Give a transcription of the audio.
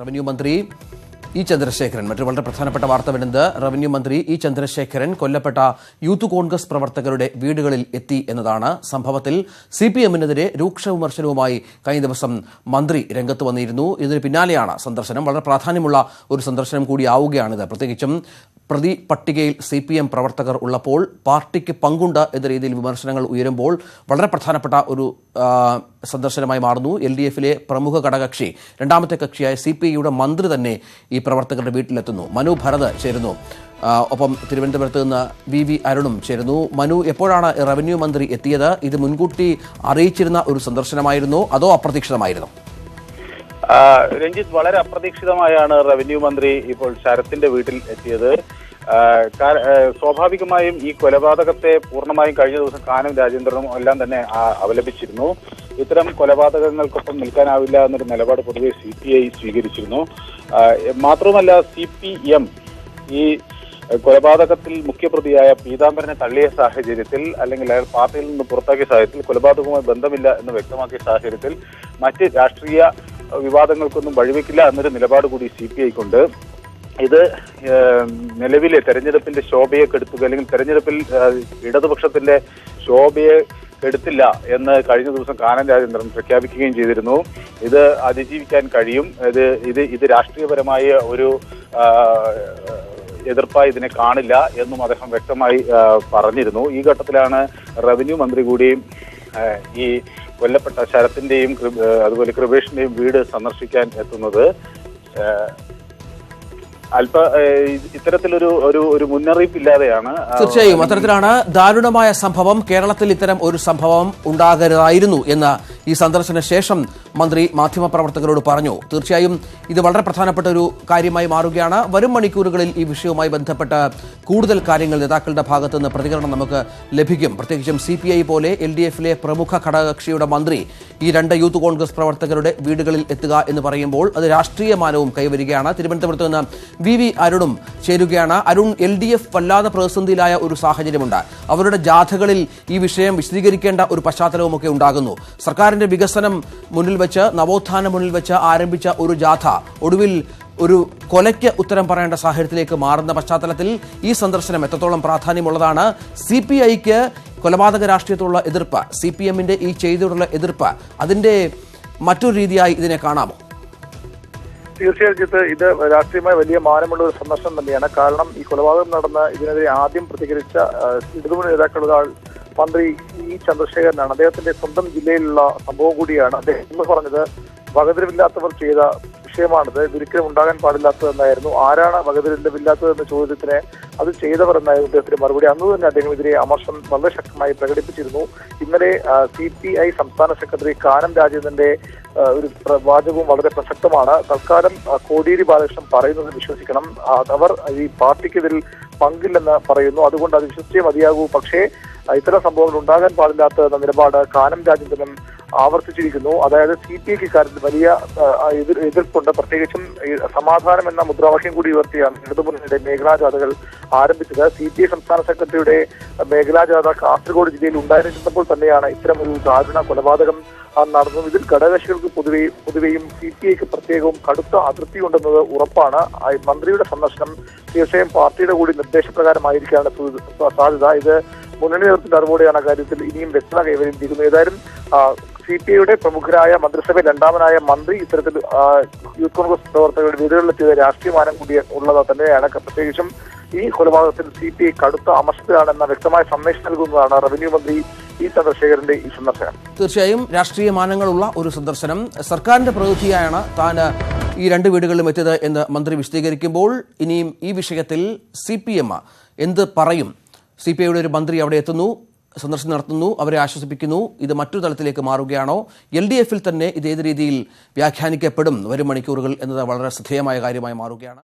Revenue മന്ത്രി E Chandrasekharan. മറ്റൊരു വളരെ പ്രധാനപ്പെട്ട വാർത്ത വരുന്നത് റവന്യൂ മന്ത്രി ഇ ചന്ദ്രശേഖരൻ കൊല്ലപ്പെട്ട യൂത്ത് കോൺഗ്രസ് പ്രവർത്തകരുടെ വീടുകളിൽ എത്തി എന്നതാണ് സംഭവത്തിൽ സി പി എമ്മിനെതിരെ രൂക്ഷ വിമർശനവുമായി കഴിഞ്ഞ ദിവസം മന്ത്രി രംഗത്ത് വന്നിരുന്നു. ഇതിന് പിന്നാലെയാണ് സന്ദർശനം. വളരെ പ്രാധാന്യമുള്ള ഒരു സന്ദർശനം കൂടിയാവുകയാണിത് പ്രത്യേകിച്ചും പ്രതി പട്ടികയിൽ സി പി എം പ്രവർത്തകർ ഉള്ളപ്പോൾ പാർട്ടിക്ക് പങ്കുണ്ട് എന്ന രീതിയിൽ വിമർശനങ്ങൾ ഉയരുമ്പോൾ വളരെ പ്രധാനപ്പെട്ട ഒരു സന്ദർശനമായി മാറുന്നു. എൽ ഡി എഫിലെ പ്രമുഖ ഘടകകക്ഷി രണ്ടാമത്തെ കക്ഷിയായ സി പി ഐയുടെ മന്ത്രി തന്നെ ഈ പ്രവർത്തകരുടെ വീട്ടിലെത്തുന്നു. മനു ഭരത് ചേരുന്നു. ഒപ്പം തിരുവനന്തപുരത്ത് നിന്ന് വി വി അരുണും ചേരുന്നു. മനു എപ്പോഴാണ് റവന്യൂ മന്ത്രി എത്തിയത്? ഇത് മുൻകൂട്ടി അറിയിച്ചിരുന്ന ഒരു സന്ദർശനമായിരുന്നോ? അതോ അപ്രതീക്ഷിതമായിരുന്നോ? രഞ്ജിത്ത് വളരെ അപ്രതീക്ഷിതമായാണ് റവന്യൂ മന്ത്രി ഇപ്പോൾ ശരത്തിന്റെ വീട്ടിൽ എത്തിയത്. സ്വാഭാവികമായും ഈ കൊലപാതകത്തെ പൂർണമായും കഴിഞ്ഞ ദിവസം കാനം രാജേന്ദ്രനും എല്ലാം തന്നെ അപലപിച്ചിരുന്നു ഇത്തരം കൊലപാതകങ്ങൾക്കൊപ്പം നിൽക്കാനാവില്ല എന്നൊരു നിലപാട് പൊതുവെ സി പി ഐ സ്വീകരിച്ചിരുന്നു. മാത്രവുമല്ല സി പി എം ഈ കൊലപാതകത്തിൽ മുഖ്യപ്രതിയായ പീതാംബരനെ തള്ളിയ സാഹചര്യത്തിൽ അല്ലെങ്കിൽ അയാൾ പാർട്ടിയിൽ നിന്ന് പുറത്താക്കിയ സാഹചര്യത്തിൽ കൊലപാതകവുമായി ബന്ധമില്ല എന്ന് വ്യക്തമാക്കിയ സാഹചര്യത്തിൽ മറ്റ് രാഷ്ട്രീയ വിവാദങ്ങൾക്കൊന്നും വഴിവെക്കില്ല എന്നൊരു നിലപാട് കൂടി സി പി ഐക്കുണ്ട്. ഇത് നിലവിലെ തെരഞ്ഞെടുപ്പിന്റെ ശോഭയെ കെടുത്തുക അല്ലെങ്കിൽ തെരഞ്ഞെടുപ്പിൽ ഇടതുപക്ഷത്തിന്റെ ശോഭയെ കെടുത്തില്ല എന്ന് കഴിഞ്ഞ ദിവസം കാനം രാജേന്ദ്രൻ പ്രഖ്യാപിക്കുകയും ചെയ്തിരുന്നു. ഇത് അതിജീവിക്കാൻ കഴിയും. ഇത് ഇത് ഇത് രാഷ്ട്രീയപരമായ ഒരു എതിർപ്പായി ഇതിനെ കാണില്ല എന്നും അദ്ദേഹം വ്യക്തമായി പറഞ്ഞിരുന്നു. ഈ ഘട്ടത്തിലാണ് റവന്യൂ മന്ത്രി കൂടി ഈ കൊല്ലപ്പെട്ട ശരത്തിന്റെയും അതുപോലെ കൃപേഷിന്റെയും വീട് സന്ദർശിക്കാൻ എത്തുന്നത് അല്പ ഇത്തരത്തിലൊരു ഒരു ഒരു മുന്നറിയിപ്പില്ലാതെയാണ് തീർച്ചയായും. അത്തരത്തിലാണ് ദാരുണമായ സംഭവം കേരളത്തിൽ ഇത്തരം ഒരു സംഭവം ഉണ്ടാകരുതായിരുന്നു എന്ന് ഈ സന്ദർശന ശേഷം മന്ത്രി മാധ്യമപ്രവർത്തകരോട് പറഞ്ഞു. തീർച്ചയായും ഇത് വളരെ പ്രധാനപ്പെട്ട ഒരു കാര്യമായി മാറുകയാണ്. വരും മണിക്കൂറുകളിൽ ഈ വിഷയവുമായി ബന്ധപ്പെട്ട കൂടുതൽ കാര്യങ്ങൾ നേതാക്കളുടെ ഭാഗത്തു നിന്ന് പ്രതികരണം നമുക്ക് ലഭിക്കും. പ്രത്യേകിച്ചും സി പി ഐ പോലെ എൽ ഡി എഫിലെ പ്രമുഖ ഘടകകക്ഷിയുടെ മന്ത്രി ഈ രണ്ട് യൂത്ത് കോൺഗ്രസ് പ്രവർത്തകരുടെ വീടുകളിൽ എത്തുക എന്ന് പറയുമ്പോൾ അത് രാഷ്ട്രീയ മാനവും കൈവരികയാണ്. തിരുവനന്തപുരത്ത് നിന്ന് വി വി അരുണും ചേരുകയാണ്. അരുൺ എൽ ഡി എഫ് വല്ലാതെ പ്രതിസന്ധിയിലായ ഒരു സാഹചര്യമുണ്ട്. അവരുടെ ജാഥകളിൽ ഈ വിഷയം വിശദീകരിക്കേണ്ട ഒരു പശ്ചാത്തലവുമൊക്കെ ഉണ്ടാകുന്നു. സർക്കാരിന്റെ വികസനം മുന്നിൽ വെച്ച് നവോത്ഥാനം മുന്നിൽ വെച്ച് ആരംഭിച്ച ഒരു ജാഥ ഒടുവിൽ ഒരു കൊലയ്ക്ക് ഉത്തരം പറയേണ്ട സാഹചര്യത്തിലേക്ക് മാറുന്ന പശ്ചാത്തലത്തിൽ ഈ സന്ദർശനം എത്രത്തോളം പ്രാധാന്യമുള്ളതാണ്? സി പി ഐക്ക് കൊലപാതക രാഷ്ട്രീയത്തോടുള്ള എതിർപ്പ് സി പി എമ്മിന്റെ ഈ ചെയ്തോടുള്ള എതിർപ്പ് അതിന്റെ മറ്റൊരു രീതിയായി ഇതിനെ കാണാമോ? തീർച്ചയായും ജിത്ത് ഇത് രാഷ്ട്രീയമായി വലിയ മാനമുള്ള ഒരു സന്ദർശനം തന്നെയാണ്. കാരണം ഈ കൊലപാതകം നടന്ന ഇതിനെതിരെ ആദ്യം പ്രതികരിച്ച ഇടതുമുന്നണി നേതാക്കളുടെ മന്ത്രി ഇ ചന്ദ്രശേഖരനാണ്. അദ്ദേഹത്തിന്റെ സ്വന്തം ജില്ലയിലുള്ള സംഭവം കൂടിയാണ്. അദ്ദേഹം ഇന്ന് പറഞ്ഞത് വകതിരിവില്ലാത്തവർ ചെയ്ത വിഷയമാണിത്. ഇതൊരിക്കലും ഉണ്ടാകാൻ പാടില്ലാത്തതെന്നായിരുന്നു ആരാണ് വകതിരിവില്ലാത്തതെന്ന ചോദ്യത്തിന് അത് ചെയ്തവർ എന്നായിരുന്നു അദ്ദേഹത്തിന്റെ മറുപടി. അന്ന് തന്നെ അദ്ദേഹം ഇതിനെ അമർഷം വളരെ ശക്തമായി പ്രകടിപ്പിച്ചിരുന്നു. ഇന്നലെ സി പി ഐ സംസ്ഥാന സെക്രട്ടറി കാനം രാജേന്ദ്രന്റെ ഒരു വാചകവും വളരെ പ്രസക്തമാണ്. തൽക്കാലം കോടിയേരി ബാലകൃഷ്ണൻ പറയുന്നത് വിശ്വസിക്കണം. അവർ ഈ പാർട്ടിക്ക് ഇതിൽ പങ്കില്ലെന്ന് പറയുന്നു. അതുകൊണ്ട് അത് വിശ്വസിച്ചേ മതിയാകൂ. പക്ഷേ ഇത്തരം സംഭവങ്ങൾ ഉണ്ടാകാൻ പാടില്ലാത്ത നിലപാട് കാനം രാജേന്ദ്രനും ആവർത്തിച്ചിരിക്കുന്നു. അതായത് സി പി ഐക്ക് ഇക്കാര്യത്തിൽ വലിയ എതിർ എതിർപ്പുണ്ട്. പ്രത്യേകിച്ചും സമാധാനം എന്ന മുദ്രാവാക്യം കൂടി ഉയർത്തിയാണ് ഇടതുമുന്നണിയുടെ മേഖലാ ജാഥകൾ ആരംഭിച്ചത്. സി പി ഐ സംസ്ഥാന സെക്രട്ടറിയുടെ മേഖലാ ജാഥ കാസർഗോഡ് ജില്ലയിൽ ഉണ്ടായിരുന്നപ്പോൾ തന്നെയാണ് ഇത്തരം ഒരു ദാരുണ കൊലപാതകം നടന്നു ഇതിൽ ഘടകകക്ഷികൾക്ക് പൊതുവെ പൊതുവെയും സി പി ഐക്ക് പ്രത്യേകവും കടുത്ത അതൃപ്തി ഉണ്ടെന്നത് ഉറപ്പാണ്. മന്ത്രിയുടെ സന്ദർശനം തീർച്ചയായും പാർട്ടിയുടെ കൂടി നിർദ്ദേശപ്രകാരമായിരിക്കാനുള്ള സാധ്യത. ഇത് മുന്നണി നേതൃത്വത്തിന്റെ അറിവോടെയാണ് കാര്യത്തിൽ ഇനിയും വ്യക്തത കൈവരിച്ചിരിക്കുന്നത് ഏതായാലും സി പി ഐയുടെ പ്രമുഖരായ മന്ത്രിസഭയിൽ രണ്ടാമനായ മന്ത്രി ഇത്തരത്തിൽ യൂത്ത് കോൺഗ്രസ് പ്രവർത്തകരുടെ വീടുകളിലെത്തിയത് രാഷ്ട്രീയമാനം കൂടി ഉള്ളത് തന്നെയാണ്. പ്രത്യേകിച്ചും ഈ കൊലപാതകത്തിൽ സി പി ഐ കടുത്ത അമർഷത്തിലാണെന്ന വ്യക്തമായ സന്ദേശം നൽകുന്നതാണ് റവന്യൂ മന്ത്രി ഈ ചന്ദ്രശേഖരന്റെ ഈ സന്ദർശനം. തീർച്ചയായും രാഷ്ട്രീയ മാനങ്ങളുള്ള ഒരു സന്ദർശനം. സർക്കാരിന്റെ പ്രവൃത്തിയായാണ് താൻ ഈ രണ്ട് വീടുകളിലും എത്തിയത് എന്ന് മന്ത്രി വിശദീകരിക്കുമ്പോൾ ഇനിയും ഈ വിഷയത്തിൽ സി പി എം എന്ത് പറയും? സി പി ഐയുടെ ഒരു മന്ത്രി അവിടെ എത്തുന്നു സന്ദർശനം നടത്തുന്നു അവരെ ആശ്വസിപ്പിക്കുന്നു. ഇത് മറ്റൊരു തലത്തിലേക്ക് മാറുകയാണോ? എൽ ഡി എഫിൽ തന്നെ ഇത് ഏത് രീതിയിൽ വ്യാഖ്യാനിക്കപ്പെടും? വരും മണിക്കൂറുകൾ എന്നത് വളരെ ശ്രദ്ധേയമായ കാര്യമായി മാറുകയാണ്.